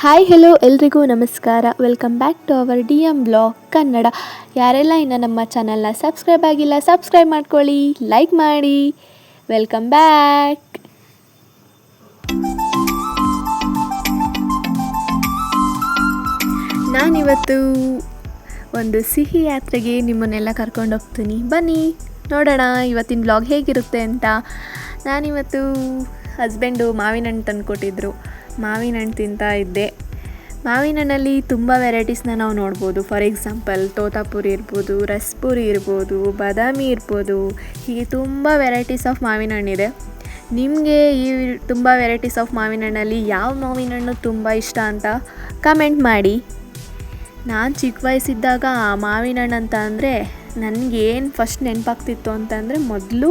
Hi hello ಎಲ್ರಿಗೂ ನಮಸ್ಕಾರ. Welcome back to our D M blog Kannada ಯಾರೆಲ್ಲ ಇನ್ನು ನಮ್ಮ ಚಾನಲ್ನ ಸಬ್ಸ್ಕ್ರೈಬ್ ಆಗಿಲ್ಲ ಸಬ್ಸ್ಕ್ರೈಬ್ ಮಾಡ್ಕೊಳ್ಳಿ ಲೈಕ್ ಮಾಡಿ. ವೆಲ್ಕಮ್ ಬ್ಯಾಕ್ ನಾನಿವತ್ತು ಒಂದು ಸಿಹಿ ಯಾತ್ರೆಗೆ ನಿಮ್ಮನ್ನೆಲ್ಲ ಕರ್ಕೊಂಡು ಹೋಗ್ತೀನಿ. ಬನ್ನಿ, ನೋಡೋಣ ಇವತ್ತಿನ ಬ್ಲಾಗ್ ಹೇಗಿರುತ್ತೆ ಅಂತ. ನಾನಿವತ್ತು ಹಸ್ಬೆಂಡು ಮಾವಿನ ಹಣ್ಣು ತಂದುಕೊಟ್ಟಿದ್ರು. ಮಾವಿನ ಹಣ್ಣು ತಿಂತಾ ಇದ್ದೆ. ಮಾವಿನ ಹಣ್ಣಲ್ಲಿ ತುಂಬ ವೆರೈಟೀಸ್ನ ನಾವು ನೋಡ್ಬೋದು. ಫಾರ್ ಎಕ್ಸಾಂಪಲ್, ತೋತಾಪುರಿ ಇರ್ಬೋದು, ರಸ್ಪುರಿ ಇರ್ಬೋದು, ಬಾದಾಮಿ ಇರ್ಬೋದು. ಹೀಗೆ ತುಂಬ ವೆರೈಟೀಸ್ ಆಫ್ ಮಾವಿನ ಹಣ್ಣಿದೆ ನಿಮಗೆ ಈ ತುಂಬ ವೆರೈಟೀಸ್ ಆಫ್ ಮಾವಿನ ಹಣ್ಣಲ್ಲಿ ಯಾವ ಮಾವಿನ ಹಣ್ಣು ತುಂಬ ಇಷ್ಟ ಅಂತ ಕಮೆಂಟ್ ಮಾಡಿ. ನಾನು ಚಿಕ್ಕ ವಯಸ್ಸಿದ್ದಾಗ ಮಾವಿನ ಹಣ್ಣು ಅಂತ ಅಂದರೆ ನನಗೇನು ಫಸ್ಟ್ ನೆನಪಾಗ್ತಿತ್ತು ಅಂತಂದರೆ ಮೊದಲು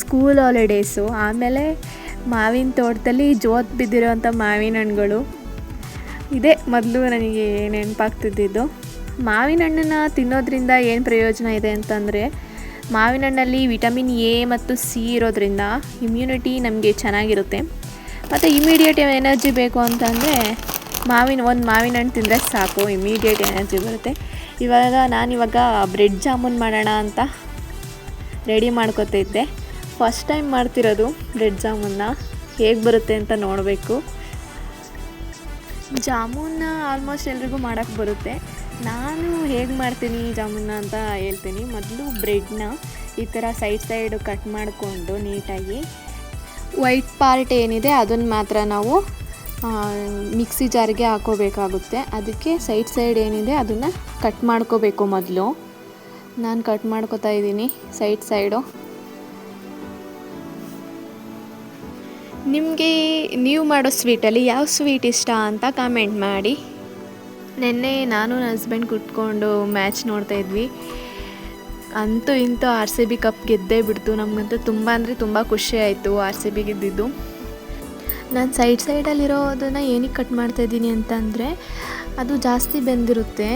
ಸ್ಕೂಲ್ ಹಾಲಿಡೇಸು. ಆಮೇಲೆ ಮಾವಿನ ತೋಟದಲ್ಲಿ ಜೋತ್ ಬಿದ್ದಿರೋವಂಥ ಮಾವಿನ ಹಣ್ಣುಗಳು. ಇದೇ, ಮೊದಲು ನನಗೆ ನೆನಪಾಗ್ತಿದ್ದಿದ್ದು. ಮಾವಿನ ಹಣ್ಣನ್ನು ತಿನ್ನೋದ್ರಿಂದ ಏನು ಪ್ರಯೋಜನ ಇದೆ ಅಂತಂದರೆ, ಮಾವಿನ ಹಣ್ಣಲ್ಲಿ ವಿಟಮಿನ್ ಎ ಮತ್ತು ಸಿ ಇರೋದ್ರಿಂದ ಇಮ್ಯುನಿಟಿ ನಮಗೆ ಚೆನ್ನಾಗಿರುತ್ತೆ. ಮತ್ತು ಇಮಿಡಿಯೇಟ್ ಎನರ್ಜಿ ಬೇಕು ಅಂತಂದರೆ, ಮಾವಿನ, ಒಂದು ಮಾವಿನ ಹಣ್ಣು ತಿಂದರೆ ಸಾಕು ಇಮಿಡಿಯೇಟ್ ಎನರ್ಜಿ ಬರುತ್ತೆ. ಇವಾಗ ನಾನಿವಾಗ ಬ್ರೆಡ್ ಜಾಮೂನ್ ಮಾಡೋಣ ಅಂತ ರೆಡಿ ಮಾಡ್ಕೊತಿದ್ದೆ. ಫಸ್ಟ್ ಟೈಮ್ ಮಾಡ್ತಿರೋದು ಬ್ರೆಡ್ ಜಾಮೂನ್ನ ಹೇಗೆ ಬರುತ್ತೆ ಅಂತ ನೋಡಬೇಕು. ಜಾಮೂನ್ನ ಆಲ್ಮೋಸ್ಟ್ ಎಲ್ರಿಗೂ ಮಾಡೋಕ್ಕೆ ಬರುತ್ತೆ. ನಾನು ಹೇಗೆ ಮಾಡ್ತೀನಿ ಜಾಮೂನ್ನ ಅಂತ ಹೇಳ್ತೀನಿ. ಮೊದಲು ಬ್ರೆಡ್ನ ಈ ಥರ ಸೈಡ್ ಸೈಡು ಕಟ್ ಮಾಡಿಕೊಂಡು ನೀಟಾಗಿ ವೈಟ್ ಪಾರ್ಟ್ ಏನಿದೆ ಅದನ್ನು ಮಾತ್ರ ನಾವು ಮಿಕ್ಸಿ ಜಾರಿಗೆ ಹಾಕೋಬೇಕಾಗುತ್ತೆ. ಅದಕ್ಕೆ ಸೈಡ್ ಸೈಡ್ ಏನಿದೆ ಅದನ್ನು ಕಟ್ ಮಾಡ್ಕೋಬೇಕು ಮೊದಲು. ನಾನು ಕಟ್ ಮಾಡ್ಕೋತಾ ಇದ್ದೀನಿ ಸೈಡ್ ಸೈಡು ನಿಮಗೆ ನೀವು ಮಾಡೋ ಸ್ವೀಟಲ್ಲಿ ಯಾವ ಸ್ವೀಟ್ ಇಷ್ಟ ಅಂತ ಕಾಮೆಂಟ್ ಮಾಡಿ. ನಿನ್ನೆ ನಾನು ನನ್ನ ಹಸ್ಬೆಂಡ್ ಕುಟ್ಕೊಂಡು ಮ್ಯಾಚ್ ನೋಡ್ತಾ ಇದ್ವಿ. ಅಂತೂ ಇಂತೂ ಆರ್ ಸಿ ಬಿ ಕಪ್ ಗೆದ್ದೇ ಬಿಡ್ತು. ನಮಗಂತೂ ತುಂಬ ಅಂದರೆ ತುಂಬ ಖುಷಿ ಆಯಿತು ಆರ್ ಸಿ ಬಿ ಗೆದ್ದಿದ್ದು. ನಾನು ಸೈಡ್ ಸೈಡಲ್ಲಿರೋದನ್ನು ಏನಕ್ಕೆ ಕಟ್ ಮಾಡ್ತಾಯಿದ್ದೀನಿ ಅಂತಂದರೆ, ಅದು ಜಾಸ್ತಿ ಬೆಂದಿರುತ್ತೆ.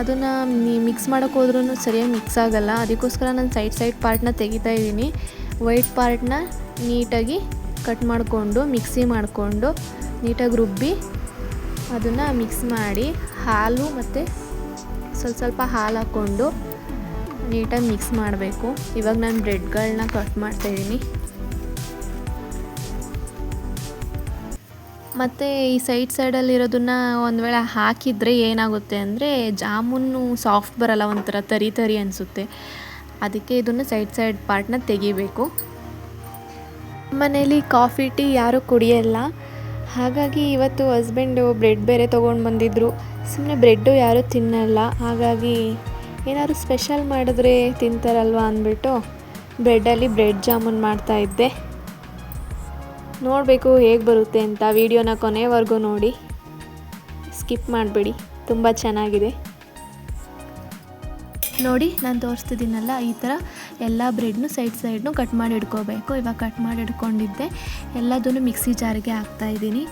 ಅದನ್ನು ಮಿಕ್ಸ್ ಮಾಡೋಕೆ ಹೋದ್ರೂ ಸರಿಯಾಗಿ ಮಿಕ್ಸ್ ಆಗೋಲ್ಲ. ಅದಕ್ಕೋಸ್ಕರ ನಾನು ಸೈಡ್ ಸೈಡ್ ಪಾರ್ಟ್ನ ತೆಗಿತಾ ಇದ್ದೀನಿ. ವೈಟ್ ಪಾರ್ಟ್ನ ನೀಟಾಗಿ ಕಟ್ ಮಾಡಿಕೊಂಡು ಮಿಕ್ಸಿ ಮಾಡಿಕೊಂಡು ನೀಟಾಗಿ ರುಬ್ಬಿ ಅದನ್ನು ಮಿಕ್ಸ್ ಮಾಡಿ ಹಾಲು ಮತ್ತು ಸ್ವಲ್ಪ ಸ್ವಲ್ಪ ಹಾಲು ಹಾಕ್ಕೊಂಡು ನೀಟಾಗಿ ಮಿಕ್ಸ್ ಮಾಡಬೇಕು. ಇವಾಗ ನಾನು ಬ್ರೆಡ್ಗಳನ್ನ ಕಟ್ ಮಾಡ್ತಾಯಿದ್ದೀನಿ ಮತ್ತು ಈ ಸೈಡ್ ಸೈಡಲ್ಲಿರೋದನ್ನ ಒಂದು ವೇಳೆ ಹಾಕಿದರೆ ಏನಾಗುತ್ತೆ ಅಂದರೆ ಜಾಮೂನು ಸಾಫ್ಟ್ ಬರಲ್ಲ ಒಂಥರ ತರಿ ತರಿ ಅನಿಸುತ್ತೆ. ಅದಕ್ಕೆ ಇದನ್ನು ಸೈಡ್ ಸೈಡ್ ಪಾರ್ಟ್ನ ತೆಗಿಬೇಕು. ಮನೇಲಿ ಕಾಫಿ, ಟೀ ಯಾರೂ ಕುಡಿಯಲ್ಲ. ಹಾಗಾಗಿ ಇವತ್ತು ಹಸ್ಬೆಂಡು ಬ್ರೆಡ್ ಬೇರೆ ತೊಗೊಂಡು ಬಂದಿದ್ದರು ಸುಮ್ಮನೆ ಬ್ರೆಡ್ಡು ಯಾರೂ ತಿನ್ನಲ್ಲ. ಹಾಗಾಗಿ ಏನಾದ್ರು ಸ್ಪೆಷಲ್ ಮಾಡಿದ್ರೆ ತಿಂತಾರಲ್ವ ಅಂದ್ಬಿಟ್ಟು ಬ್ರೆಡ್ಡಲ್ಲಿ ಬ್ರೆಡ್ ಜಾಮೂನ್ ಮಾಡ್ತಾಯಿದ್ದೆ ನೋಡಬೇಕು ಹೇಗೆ ಬರುತ್ತೆ ಅಂತ ವೀಡಿಯೋನ ಕೊನೆವರೆಗೂ ನೋಡಿ. ಸ್ಕಿಪ್ ಮಾಡಬೇಡಿ. ತುಂಬ ಚೆನ್ನಾಗಿದೆ. ನೋಡಿ, ನಾನು ತೋರಿಸ್ತಿದ್ದೀನಲ್ಲ, ಈ ಥರ ಎಲ್ಲ ಬ್ರೆಡ್ನು ಸೈಡ್ ಸೈಡ್ನು ಕಟ್ ಮಾಡಿ ಇಟ್ಕೋಬೇಕು. ಇವಾಗ ಕಟ್ ಮಾಡಿ ಇಟ್ಕೊಂಡಿದ್ದೆ. ಎಲ್ಲದನ್ನು ಮಿಕ್ಸಿ ಜಾರಿಗೆ ಹಾಕ್ತಾಯಿದ್ದೀನಿ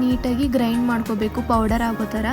ನೀಟಾಗಿ ಗ್ರೈಂಡ್ ಮಾಡ್ಕೋಬೇಕು ಪೌಡರ್ ಆಗೋ ಥರ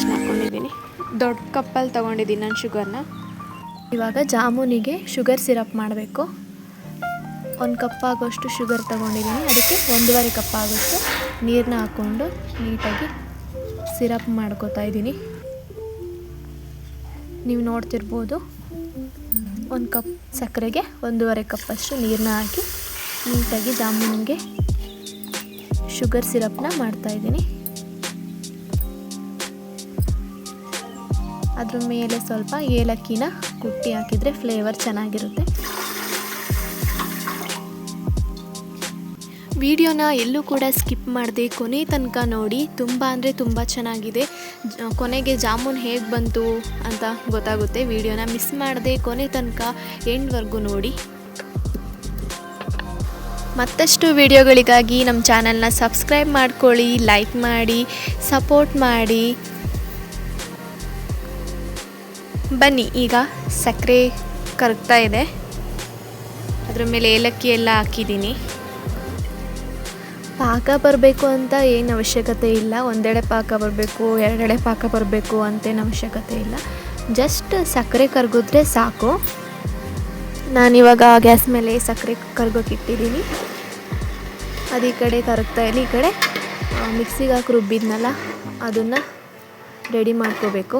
ನಾನು ಮಾಡ್ಕೊಂಡಿದ್ದೀನಿ. ದೊಡ್ಡ ಕಪ್ಪಲ್ಲಿ ತೊಗೊಂಡಿದ್ದೀನಿ ನಾನು ಶುಗರ್ನ. ಇವಾಗ ಜಾಮೂನಿಗೆ ಶುಗರ್ ಸಿರಪ್ ಮಾಡಬೇಕು. ಒಂದು ಕಪ್ ಆಗೋಷ್ಟು ಶುಗರ್ ತೊಗೊಂಡಿದ್ದೀನಿ. ಅದಕ್ಕೆ ಒಂದೂವರೆ ಕಪ್ ಆಗೋಷ್ಟು ನೀರನ್ನ ಹಾಕ್ಕೊಂಡು ನೀಟಾಗಿ ಸಿರಪ್ ಮಾಡ್ಕೋತಾ ಇದ್ದೀನಿ. ನೀವು ನೋಡ್ತಿರ್ಬೋದು, ಒಂದು ಕಪ್ ಸಕ್ಕರೆಗೆ ಒಂದೂವರೆ ಕಪ್ಪಷ್ಟು ನೀರನ್ನ ಹಾಕಿ ನೀಟಾಗಿ ಜಾಮೂನಿಗೆ ಶುಗರ್ ಸಿರಪ್ನ ಮಾಡ್ತಾಯಿದ್ದೀನಿ ಅದ್ರ ಮೇಲೆ ಸ್ವಲ್ಪ ಏಲಕ್ಕಿನ ಕುಟ್ಟಿ ಹಾಕಿದರೆ ಫ್ಲೇವರ್ ಚೆನ್ನಾಗಿರುತ್ತೆ. ವಿಡಿಯೋನ ಎಲ್ಲೂ ಕೂಡ ಸ್ಕಿಪ್ ಮಾಡಿದೆ ಕೊನೆ ತನಕ ನೋಡಿ. ತುಂಬ ಅಂದರೆ ತುಂಬ ಚೆನ್ನಾಗಿದೆ. ಕೊನೆಗೆ ಜಾಮೂನ್ ಹೇಗೆ ಬಂತು ಅಂತ ಗೊತ್ತಾಗುತ್ತೆ. ವಿಡಿಯೋನ ಮಿಸ್ ಮಾಡದೆ ಕೊನೆ ತನಕ ಎಂಡ್ವರೆಗೂ ನೋಡಿ. ಮತ್ತಷ್ಟು ವಿಡಿಯೋಗಳಿಗಾಗಿ ನಮ್ಮ ಚಾನಲ್ನ ಸಬ್ಸ್ಕ್ರೈಬ್ ಮಾಡ್ಕೊಳ್ಳಿ ಲೈಕ್ ಮಾಡಿ ಸಪೋರ್ಟ್ ಮಾಡಿ. ಬನ್ನಿ, ಈಗ ಸಕ್ಕರೆ ಕರಗ್ತಾ ಇದೆ. ಅದ್ರ ಮೇಲೆ ಏಲಕ್ಕಿ ಎಲ್ಲ ಹಾಕಿದ್ದೀನಿ. ಪಾಕ ಬರಬೇಕು ಅಂತ ಏನು ಅವಶ್ಯಕತೆ ಇಲ್ಲ. ಒಂದೆಡೆ ಪಾಕ ಬರಬೇಕು, ಎರಡೆಡೆ ಪಾಕ ಬರಬೇಕು ಅಂತೇನು ಅವಶ್ಯಕತೆ ಇಲ್ಲ. ಜಸ್ಟ್ ಸಕ್ಕರೆ ಕರಗಿದ್ರೆ ಸಾಕು. ನಾನಿವಾಗ ಗ್ಯಾಸ್ ಮೇಲೆ ಸಕ್ಕರೆ ಕರ್ಗೋಕೆ ಅದು ಈ ಕಡೆ ಕರಗ್ತಾ ಇಲ್ಲ ಈ ಕಡೆ ಮಿಕ್ಸಿಗೆ ಹಾಕಿ ರುಬ್ಬಿದ್ನಲ್ಲ, ಅದನ್ನು ರೆಡಿ ಮಾಡ್ಕೋಬೇಕು.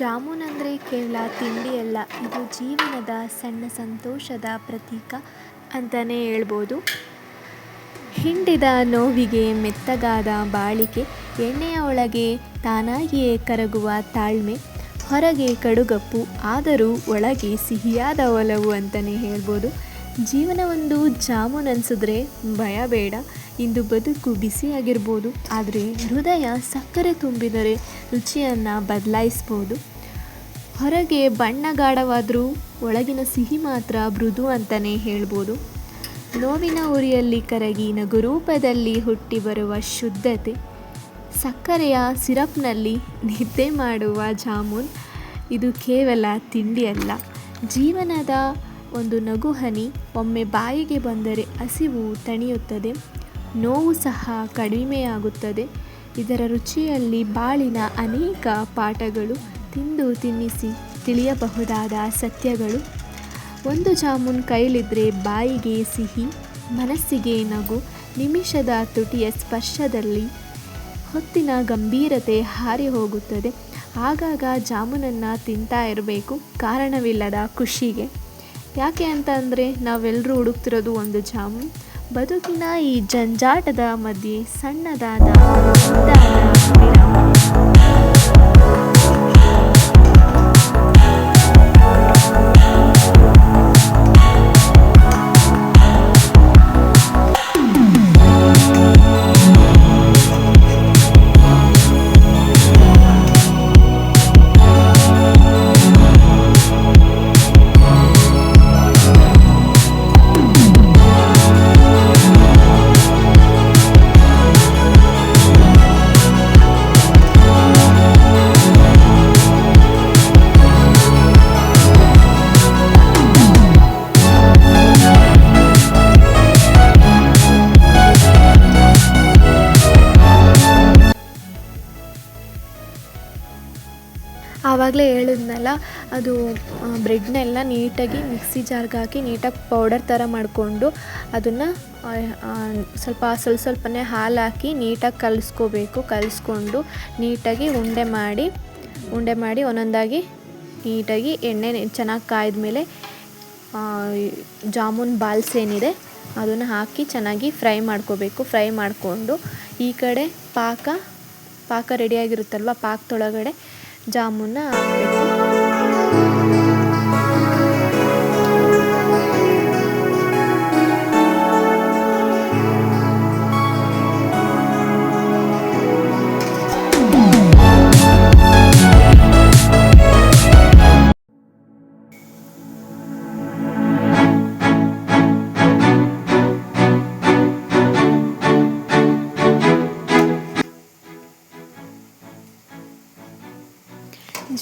ಜಾಮೂನ್ ಅಂದರೆ ಕೇವಲ ತಿಂಡಿಯಲ್ಲ, ಇದು ಜೀವನದ ಸಣ್ಣ ಸಂತೋಷದ ಪ್ರತೀಕ ಅಂತಲೇ ಹೇಳ್ಬೋದು. ಹಿಂಡಿದ ನೋವಿಗೆ ಮೆತ್ತಗಾದ ಬಾಳಿಕೆ, ಎಣ್ಣೆಯ ಒಳಗೆ ತಾನಾಗಿಯೇ ಕರಗುವ ತಾಳ್ಮೆ, ಹೊರಗೆ ಕಡುಗಪ್ಪು, ಆದರೂ ಒಳಗೆ ಸಿಹಿಯಾದ ಒಲವು ಅಂತಲೇ ಹೇಳ್ಬೋದು. ಜೀವನ ಒಂದು ಜಾಮೂನ್ ಅನಿಸಿದ್ರೆ ಭಯ ಬೇಡ. ಇಂದು ಬದುಕು ಬಿಸಿಯಾಗಿರ್ಬೋದು ಆದರೆ ಹೃದಯ ಸಕ್ಕರೆ ತುಂಬಿದರೆ ರುಚಿಯನ್ನು ಬದಲಾಯಿಸ್ಬೋದು. ಹೊರಗೆ ಬಣ್ಣ ಗಾಢವಾದರೂ ಒಳಗಿನ ಸಿಹಿ ಮಾತ್ರ ಮೃದು ಅಂತಲೇ ಹೇಳ್ಬೋದು. ನೋವಿನ ಉರಿಯಲ್ಲಿ ಕರಗಿ ನಗುರೂಪದಲ್ಲಿ ಹುಟ್ಟಿ ಬರುವ ಶುದ್ಧತೆ. ಸಕ್ಕರೆಯ ಸಿರಪ್ನಲ್ಲಿ ನಿದ್ದೆ ಮಾಡುವ ಜಾಮೂನ್. ಇದು ಕೇವಲ ತಿಂಡಿಯಲ್ಲ. ಜೀವನದ ಒಂದು ನಗುಹನಿ ಒಮ್ಮೆ ಬಾಯಿಗೆ ಬಂದರೆ ಹಸಿವು ತಣಿಯುತ್ತದೆ. ನೋವು ಸಹ ಕಡಿಮೆಯಾಗುತ್ತದೆ. ಇದರ ರುಚಿಯಲ್ಲಿ ಬಾಳಿನ ಅನೇಕ ಪಾಠಗಳು ತಿಂದು ತಿನ್ನಿಸಿ ತಿಳಿಯಬಹುದಾದ ಸತ್ಯಗಳು. ಒಂದು ಜಾಮೂನ್ ಕೈಲಿದ್ರೆ ಬಾಯಿಗೆ ಸಿಹಿ, ಮನಸ್ಸಿಗೆ ನಗು, ನಿಮಿಷದ ತುಟಿಯ ಸ್ಪರ್ಶದಲ್ಲಿ ಹೊತ್ತಿನ ಗಂಭೀರತೆ ಹಾರಿ ಹೋಗುತ್ತದೆ. ಆಗಾಗ ಜಾಮೂನನ್ನು ತಿಂತಾ ಇರಬೇಕು. ಕಾರಣವಿಲ್ಲದ ಖುಷಿಗೆ. ಯಾಕೆ ಅಂತ ಅಂದರೆ ನಾವೆಲ್ಲರೂ ಹುಡುಕ್ತಿರೋದು ಒಂದು ಜಾಮೂನ್ ಬದುಕಿನ ಈ ಜಂಜಾಟದ ಮಧ್ಯೆ ಸಣ್ಣದಾದ ಆವಾಗಲೇ ಹೇಳಿದ್ನಲ್ಲ, ಅದು ಬ್ರೆಡ್ನೆಲ್ಲ ನೀಟಾಗಿ ಮಿಕ್ಸಿ ಜಾರ್ಗೆ ಹಾಕಿ ನೀಟಾಗಿ ಪೌಡರ್ ಥರ ಮಾಡಿಕೊಂಡು ಅದನ್ನು ಸ್ವಲ್ಪ ಸ್ವಲ್ಪ ಸ್ವಲ್ಪನೇ ಹಾಲು ಹಾಕಿ ನೀಟಾಗಿ ಕಲಿಸ್ಕೋಬೇಕು. ಕಲಿಸ್ಕೊಂಡು ನೀಟಾಗಿ ಉಂಡೆ ಮಾಡಿ ಉಂಡೆ ಮಾಡಿ ಒಂದೊಂದಾಗಿ ನೀಟಾಗಿ ಎಣ್ಣೆ ಚೆನ್ನಾಗಿ ಕಾಯ್ದ ಮೇಲೆ ಜಾಮೂನ್ ಬಾಲ್ಸ್ ಏನಿದೆ ಅದನ್ನು ಹಾಕಿ ಚೆನ್ನಾಗಿ ಫ್ರೈ ಮಾಡ್ಕೋಬೇಕು. ಫ್ರೈ ಮಾಡಿಕೊಂಡು ಈ ಕಡೆ ಪಾಕ ಪಾಕ ರೆಡಿಯಾಗಿರುತ್ತಲ್ವ ಪಾಕದೊಳಗಡೆ ಜಾಮೂನ್ನ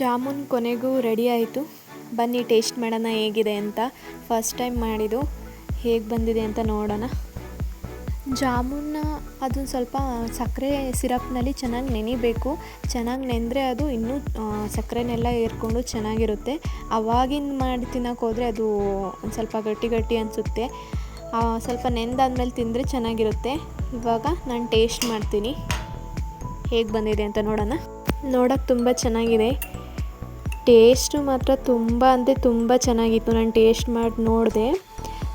ಜಾಮೂನ್ ಕೊನೆಗೂ ರೆಡಿ ಆಯಿತು. ಬನ್ನಿ ಟೇಸ್ಟ್ ಮಾಡೋಣ ಹೇಗಿದೆ ಅಂತ. ಫಸ್ಟ್ ಟೈಮ್ ಮಾಡಿದ್ದು. ಹೇಗೆ ಬಂದಿದೆ ಅಂತ ನೋಡೋಣ. ಜಾಮೂನ್ನ ಅದೊಂದು ಸ್ವಲ್ಪ ಸಕ್ಕರೆ ಸಿರಪ್ನಲ್ಲಿ ಚೆನ್ನಾಗಿ ನೆನಿಬೇಕು. ಚೆನ್ನಾಗಿ ನೆಂದರೆ ಅದು ಇನ್ನೂ ಸಕ್ಕರೆನೆಲ್ಲ ಏರ್ಕೊಂಡು ಚೆನ್ನಾಗಿರುತ್ತೆ. ಅವಾಗಿನ ಮಾಡಿ ತಿನ್ನೋಕ್ಕೋದ್ರೆ ಅದು ಒಂದು ಸ್ವಲ್ಪ ಗಟ್ಟಿ ಗಟ್ಟಿ ಅನಿಸುತ್ತೆ. ಸ್ವಲ್ಪ ನೆಂದಾದ್ಮೇಲೆ ತಿಂದರೆ ಚೆನ್ನಾಗಿರುತ್ತೆ. ಇವಾಗ ನಾನು ಟೇಸ್ಟ್ ಮಾಡ್ತೀನಿ. ಹೇಗೆ ಬಂದಿದೆ ಅಂತ ನೋಡೋಣ. ನೋಡೋಕ್ಕೆ ತುಂಬ ಚೆನ್ನಾಗಿದೆ. ಟೇಸ್ಟು ಮಾತ್ರ ತುಂಬ ಅಂದರೆ ತುಂಬ ಚೆನ್ನಾಗಿತ್ತು. ನಾನು ಟೇಸ್ಟ್ ಮಾಡಿ ನೋಡಿದೆ.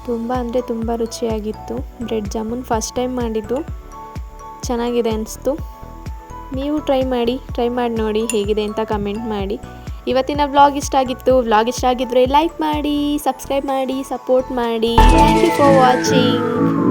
ತುಂಬ ಅಂದರೆ ತುಂಬ ರುಚಿಯಾಗಿತ್ತು. ಬ್ರೆಡ್ ಜಾಮೂನ್ ಫಸ್ಟ್ ಟೈಮ್ ಮಾಡಿದ್ದು. ಚೆನ್ನಾಗಿದೆ ಅನಿಸ್ತು. ನೀವು ಟ್ರೈ ಮಾಡಿ ಟ್ರೈ ಮಾಡಿ ನೋಡಿ ಹೇಗಿದೆ ಅಂತ ಕಮೆಂಟ್ ಮಾಡಿ. ಇವತ್ತಿನ ವ್ಲಾಗ್ ಇಷ್ಟ ಆಗಿತ್ತು, ವ್ಲಾಗ್ ಇಷ್ಟ ಆಗಿದ್ರೆ ಲೈಕ್ ಮಾಡಿ, ಸಬ್ಸ್ಕ್ರೈಬ್ ಮಾಡಿ, ಸಪೋರ್ಟ್ ಮಾಡಿ. Thank you for watching